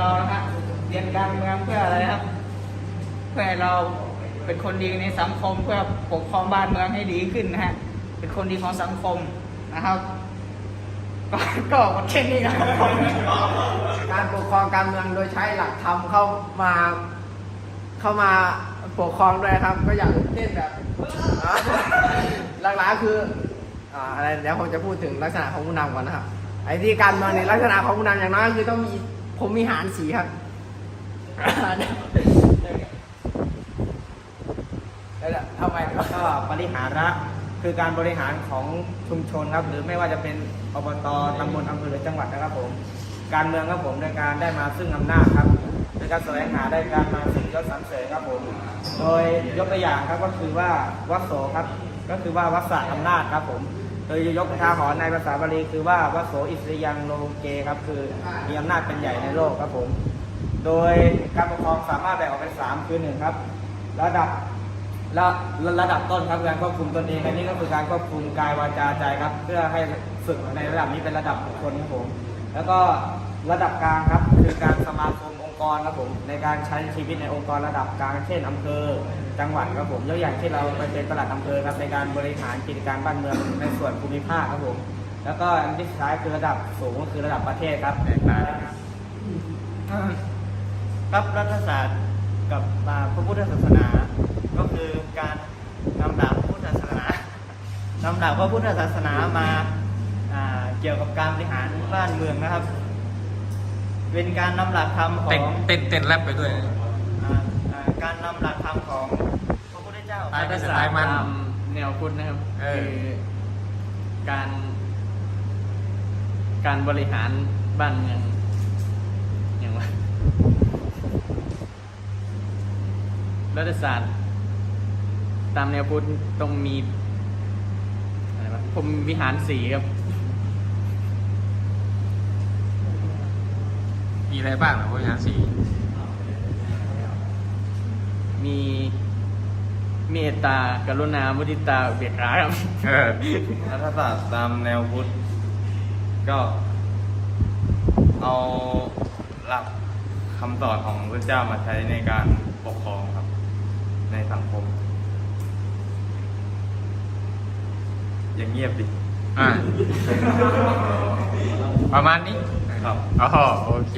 เรานะฮะเรียนการเมืองเพื่ออะไรครับ เพื่อเราเป็นคนดีในสังคมเพื่อปกครองบ้านเมืองให้ดีขึ้นนะฮะเป็นคนดีของสังคมนะครับก็ก็แค่นี้ครับการปกครองการเมืองโดยใช้หลักธรรมเข้ามา เข้ามาปกครองด้วยครับ ก็อย่างเช่นแบบหลักๆคืออ่าอะไรเดี๋ยวผมจะพูดถึงลักษณะของผู้นำก่อนนะครับไอ้ที่การเมืองในลักษณะของผู้นำอย่างน้อยคือต้องมี ผมมีหารสีครับแล้วทำไมครับก็บริหาระคือการบริหารของชุมชนครับ หรือไม่ว่าจะเป็นอบตตำบลอำเภอหรือจังหวัดนะครับผม การเมืองครับผมในการได้มาซึ่งอำนาจครับในการแสวงหาได้การมาซึ่งยศสรรเสริญครับผม โดยยกตัวอย่างครับก็คือว่าวัสโสครับ ก็คือว่าวัสสะอำนาจครับผม โดยยกทาหรณ์ในภาษาบาลีคือว่าวัโสอิสริยังโลเกครับคือมีอำนาจเป็นใหญ่ในโลกครับผม โดยการปกครองสามารถแบ่งออกเป็นสามคือหนึ่งครับ ระดับระระดับต้นครับการควบคุมตนเองอันนี้ก็คือการควบคุมกายวาจาใจครับ เพื่อให้ฝึกในระดับนี้เป็นระดับบุคคลครับผม แล้วก็ระดับกลางครับคือการสมาคมอง กรครับผมในการใช้ชีวิตในองค์กรระดับกลางเช่นอำเภอ จังหวัดครับผมยกอย่างเช่นเราไปเป็นประหลัดอำเภอครับในการบริหารกิจการบ้านเมืองในส่วนภูมิภาคครับผมแล้วก็อันที่สุดท้ายคือระดับสูงก็คือระดับประเทศครับแตกต่างครับรัฐศาสตร์กับอ่าพระพุทธศาสนา ก็คือการนำหลักพุทธศาสนานำหลักพระพุทธศาสนามาเกี่ยวกับการบริหารบ้านเมืองนะครับ เป็นการนำหลักธรรมขอเต้นงเต้นเต้นแรปไปด้วยอ่าอ่าการนำหลักธรรมของพระพุทธเจ้า ตายไปรัฐสุดศาสท้าตยร์มัน ตามแนวพุทธนะครับ เออ คือการ การบริหารบ้านเมืองอย่างว่ารัฐศาสตร์ ตามแนวพุทธต้องมีอะไรวะผมวิหารสีครับ มีอะไรบ้างเหรอพวกยานสีมีเมตตากรุณามุทิตาอุเบกขาครับ เออรัฐศาสตร์ตามแนวพุทธก็ เอาหลักคำสอนของพระเจ้ามาใช้ในการปกครองครับ ในสังคม อย่างเงียบดิอ่าประมาณนี้ครับ อ๋อโอเค